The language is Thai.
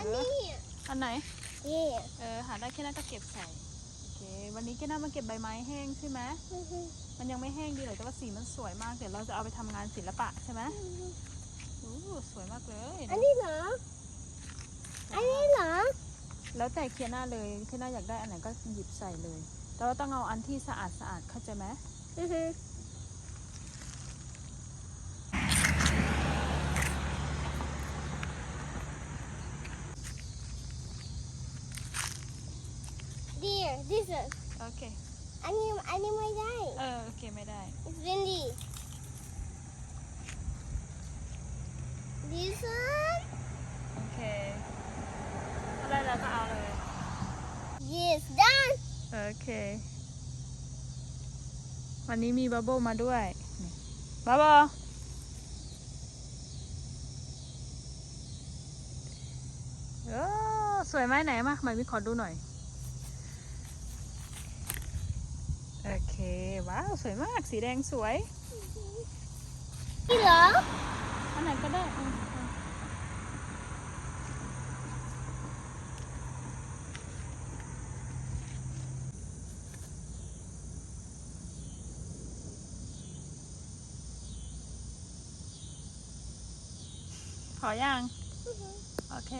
อันนี้อันไหนนี่เออหาได้แค่นั้นก็เก็บใส่โอเควันนี้แค่นั้นมาเก็บใบไม้แห้งใช่ไหมมันยังไม่แห้งดีเลยแต่ว่าสีมันสวยมากเดี๋ยวเราจะเอาไปทำงานศิลปะใช่ไหมโอ้สวยมากเลยอันนี้เหรออันนี้เหรอแล้วแต่เคียน่าเลยเคียน่าอยากได้อันไหนก็หยิบใส่เลยแต่เราต้องเอาอันที่สะอาดสะอาดเข้าใจไหมอือ this is โอเค อันนี้อันนี้ไม่ได้ เออ โอเค ไม่ได้ it's windy this one โอเคอะไรเราก็เอาเลย yes done โอเค วันนี้มีบับเบิ้ลมาด้วยนี่บับเบิ้ลโอ้สวยไหมไหนมาไหมวิขอดูหน่อย โอเค ว้าว สวยมาก สีแดงสวยนี่เหรอ อันไหนก็ได้อืมอืมพอยัง โอเค